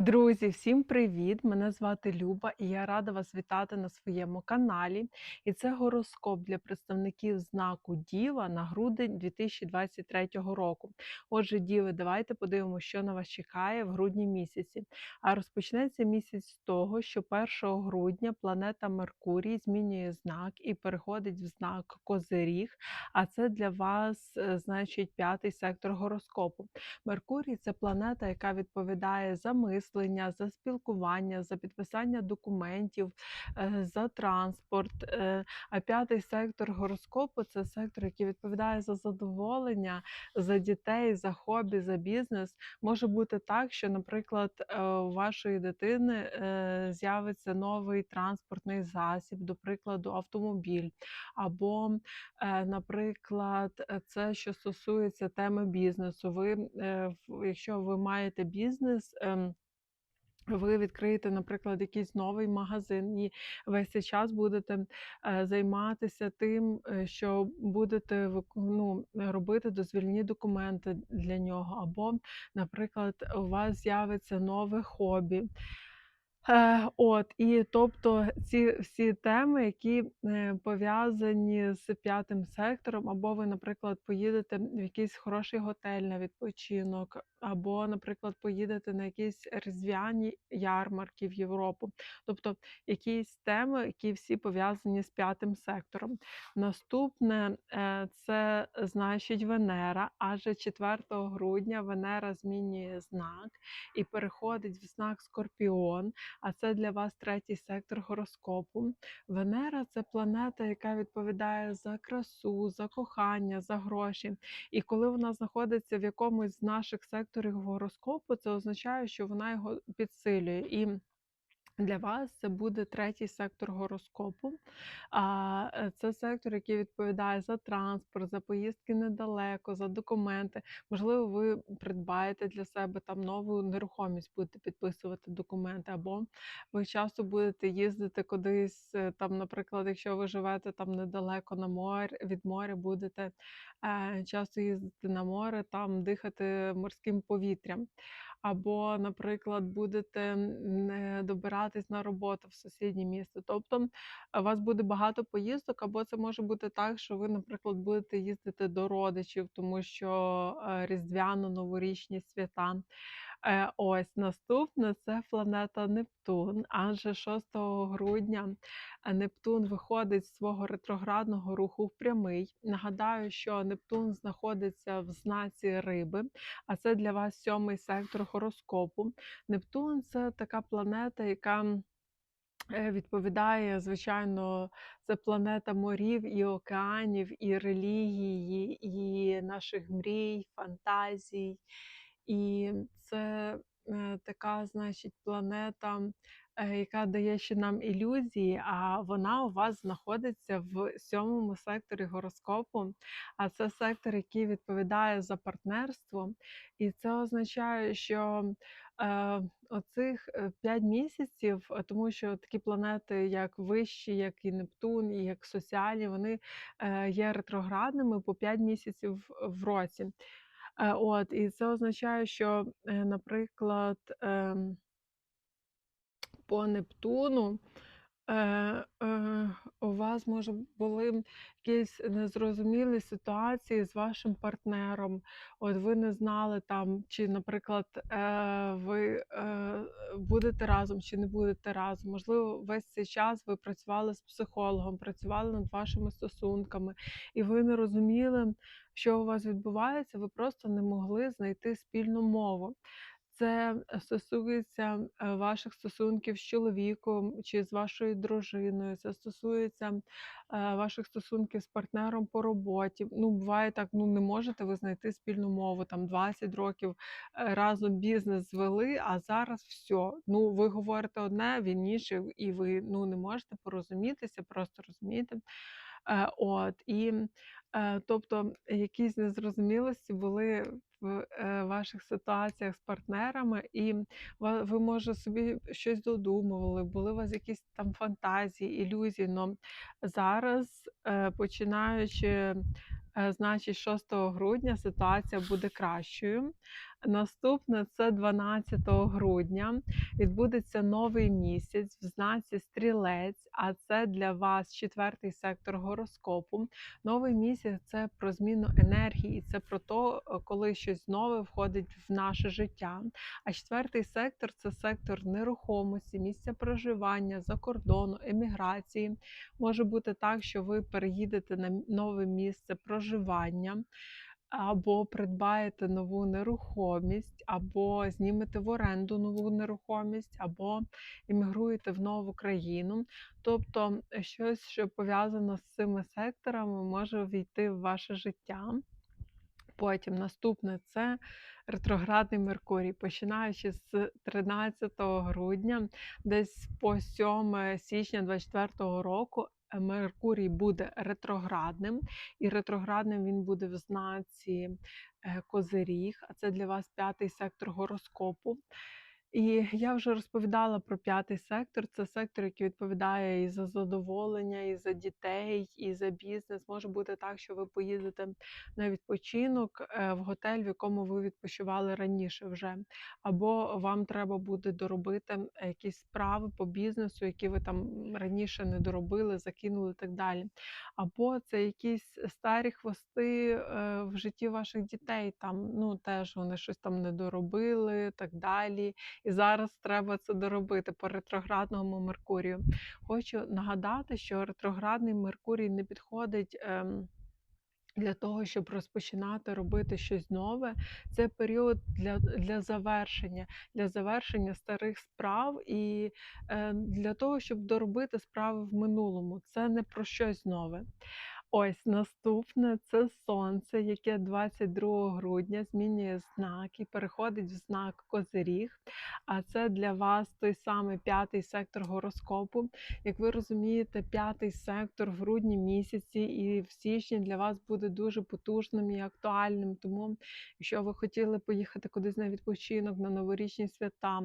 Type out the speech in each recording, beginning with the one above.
Друзі, всім привіт! Мене звати Люба, і я рада вас вітати на своєму каналі. І це гороскоп для представників знаку Діва на грудень 2023 року. Отже, Діви, давайте подивимося, що на вас чекає в грудні місяці. А розпочнеться місяць з того, що 1 грудня планета Меркурій змінює знак і переходить в знак Козиріг. А це для вас, е, значить, п'ятий сектор гороскопу. Меркурій це планета, яка відповідає за мислення, за спілкування, за підписання документів, е, за транспорт. Е, А п'ятий сектор гороскопу це сектор, який відповідає за задоволення, за дітей, за хобі, за бізнес. Може бути так, що, наприклад, е, у вашої дитини з'явиться новий транспортний засіб, до прикладу, автомобіль, або Наприклад, це що стосується теми бізнесу. Ви, якщо ви маєте бізнес, ем, ви відкриєте, наприклад, якийсь новий магазин, і весь цей час будете е, займатися тим, е, що будете ну, робити дозвільні документи для нього, або, наприклад, у вас з'явиться нове хобі. Е, от, і тобто ці всі теми, які е, пов'язані з п'ятим сектором, або ви, наприклад, поїдете в якийсь хороший готель на відпочинок, або, наприклад, поїдете на якісь різдвяні ярмарки в Європу. Тобто якісь теми, які всі пов'язані з п'ятим сектором. Наступне е, це значить Венера, адже 4 грудня Венера змінює знак і переходить в знак Скорпіон а це для вас третій сектор гороскопу. Венера це планета, яка відповідає за красу, за кохання, за гроші. І коли вона знаходиться в якомусь з наших секторів гороскопу, це означає, що вона його підсилює. І для вас це буде третій сектор гороскопу. Е, Це сектор, який відповідає за транспорт, за поїздки недалеко, за документи. Можливо, ви придбаєте для себе там нову нерухомість, будете підписувати документи, або ви часто будете їздити кудись, е, там, наприклад, якщо ви живете там недалеко на море, від моря, будете е, часто їздити на море, там дихати морським повітрям або, наприклад, будете добиратись на роботу в сусіднє місто. Тобто у вас буде багато поїздок, або це може бути так, що ви, наприклад, будете їздити до родичів, тому що е, різдвяно-новорічні свята. Е, Ось наступне це планета Нептун. Адже 6 грудня Нептун виходить з свого ретроградного руху в прямий. Нагадаю, що Нептун знаходиться в знаці риби, а це для вас сьомий сектор гороскопу. Нептун це така планета, яка е, відповідає, звичайно, це планета морів і океанів, і релігії, і наших мрій, фантазій. І це е, така, значить, планета, е, яка дає ще нам ілюзії, а вона у вас знаходиться в сьомому секторі гороскопу. А це сектор, який відповідає за партнерство. І це означає, що е, оцих 5 місяців, тому що такі планети, як вищі, як і Нептун, і як соціальні, вони є ретроградними по 5 місяців в році. Е, от, і це означає, що, е, наприклад, по Нептуну у вас, може, були якісь незрозумілі ситуації з вашим партнером. От ви не знали там, чи, наприклад, е, ви е, будете разом чи не будете разом. Можливо, весь цей час ви працювали з психологом, працювали над вашими стосунками, і ви не розуміли, що у вас відбувається, ви просто не могли знайти спільну мову. Це е, стосується е, ваших стосунків з чоловіком чи з вашою дружиною. Це стосується е, ваших стосунків з партнером по роботі. Ну, буває так, ну не можете ви знайти спільну мову. Там 20 років разом бізнес звели, а зараз все. Ну, ви говорите одне, він інше, і ви ну не можете порозумітися, просто розумієте. От і тобто якісь незрозумілості були в е, ваших ситуаціях з партнерами, і ви, може, собі щось додумували, були у вас якісь там фантазії, ілюзії. Но зараз, е, починаючи, е, значить, 6 грудня, ситуація буде кращою. Наступне це 12 грудня. Відбудеться новий місяць в знаці Стрілець, а це для вас четвертий сектор гороскопу. Новий місяць це про зміну енергії, це про те, коли щось нове входить в наше життя. А четвертий сектор це сектор нерухомості, місця проживання, за кордону, еміграції. Може бути так, що ви переїдете на нове місце проживання або придбаєте нову нерухомість, або знімете в оренду нову нерухомість, або іммігруєте в нову країну. Тобто е, щось, що пов'язано з цими секторами, може війти в ваше життя. Потім наступне це ретроградний Меркурій, починаючи з 13 грудня, десь по 7 січня 2024 року. Меркурій буде ретроградним, і ретроградним він буде в знаці е, Козиріг, а це для вас п'ятий сектор гороскопу. І я вже розповідала про п'ятий сектор. Це сектор, який відповідає і за задоволення, і за дітей, і за бізнес. Може бути так, що ви поїдете на відпочинок е, в готель, в якому ви відпочивали раніше вже, або вам треба буде доробити якісь справи по бізнесу, які ви там раніше не доробили, закинули і так далі. Або це якісь старі хвости е, в житті ваших дітей. Там ну теж вони щось там не доробили, так далі. І зараз треба це доробити по ретроградному Меркурію. Хочу нагадати, що ретроградний Меркурій не підходить. Ем, для того, щоб розпочинати робити щось нове, це період для для завершення, для завершення старих справ і е, для того, щоб доробити справи в минулому. Це не про щось нове. Ось наступне це сонце, яке 22 грудня змінює знак і переходить в знак Козиріг. А це для вас той самий п'ятий сектор гороскопу. Як ви розумієте, п'ятий сектор в грудні місяці і в січні для вас буде дуже потужним і актуальним. Тому, якщо ви хотіли поїхати кудись на відпочинок на новорічні свята,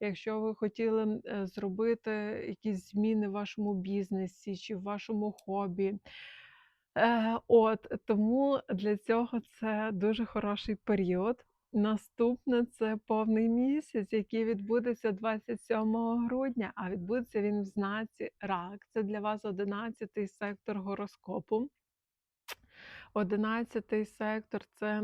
якщо ви хотіли е, зробити якісь зміни в вашому бізнесі чи в вашому хобі. Е, от тому для цього це дуже хороший період. Наступне це повний місяць, який відбудеться 27 грудня, а відбудеться він в знаці рак. Це для вас 11 сектор гороскопу. Одинадцятий сектор це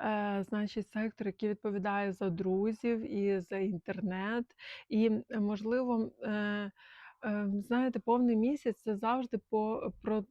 е, значить сектор, який відповідає за друзів і за інтернет. І, можливо, е, е, знаєте, повний місяць це завжди по про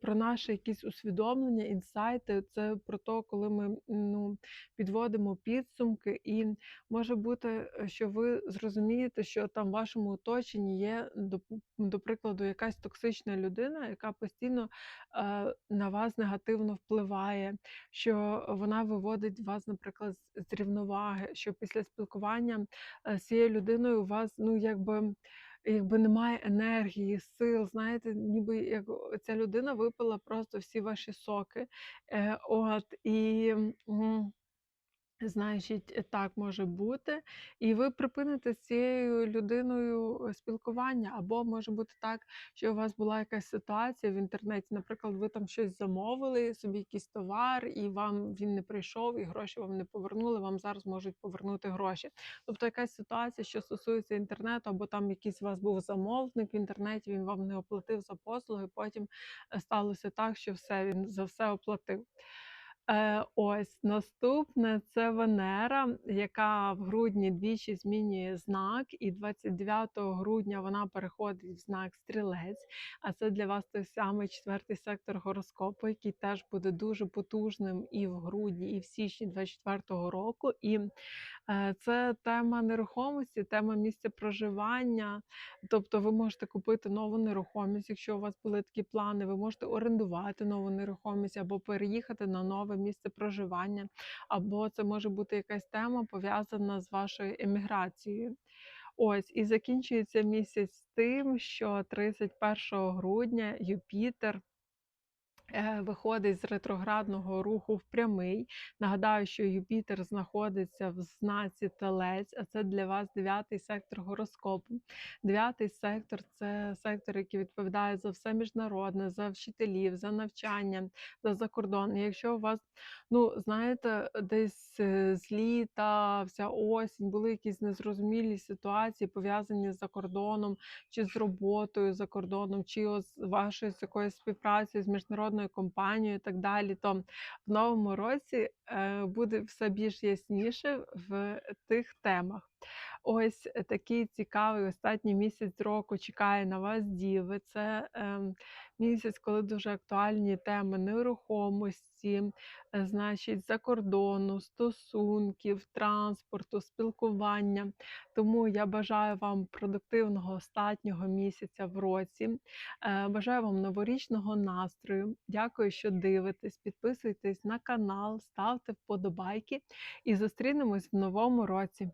про наше якісь усвідомлення, інсайти. Це про те, коли ми ну, підводимо підсумки, і може бути, е, що ви зрозумієте, що там в вашому оточенні є, до, до прикладу, якась токсична людина, яка постійно е, на вас негативно впливає, що вона виводить вас, наприклад, з рівноваги, що після спілкування е, з цією людиною у вас, ну якби якби немає енергії, сил, знаєте, ніби як ця людина випила просто всі ваші соки. Е, От і. Значить, е, так може бути, і ви припините з цією людиною е, спілкування, або може бути так, що у вас була якась ситуація в інтернеті. Наприклад, ви там щось замовили, собі якийсь товар, і вам він не прийшов, і гроші вам не повернули. Вам зараз можуть повернути гроші. Тобто, якась ситуація, що стосується інтернету, або там якийсь у вас був замовник в інтернеті, він вам не оплатив за послуги. Потім е, сталося так, що все він за все оплатив. Е, ось наступне це Венера, яка в грудні двічі змінює знак, і 29 грудня вона переходить в знак стрілець. А це для вас той самий четвертий сектор гороскопу, який теж буде дуже потужним і в грудні, і в січні 24-го року. І Е, це тема нерухомості, тема місця проживання. Тобто ви можете купити нову нерухомість, якщо у вас були такі плани, ви можете орендувати нову нерухомість або переїхати на нове місце проживання, або це може бути якась тема пов'язана з вашою еміграцією. Ось і закінчується місяць тим, що 31 грудня Юпітер виходить з ретроградного руху в прямий. Нагадаю, що Юпітер знаходиться в знаці Телець, а це для вас дев'ятий сектор гороскопу. Дев'ятий сектор це сектор, який відповідає за все міжнародне, за вчителів, за навчання, за закордон. І якщо у вас, ну знаєте, десь е, з літа, вся осінь були якісь незрозумілі ситуації, пов'язані з закордоном, чи з роботою за кордоном, чи з вашою з якоюсь співпрацею з міжнародною компанією і так далі, то в новому році е, буде все більш ясніше в тих темах. Ось е, такий цікавий останній місяць року чекає на вас діви. Це ем, місяць, коли дуже актуальні теми нерухомості, е, значить, закордону, стосунків, транспорту, спілкування. Тому я бажаю вам продуктивного останнього місяця в році. Е, Бажаю вам новорічного настрою. Дякую, що дивитесь. Підписуйтесь на канал, ставте вподобайки і зустрінемось в новому році.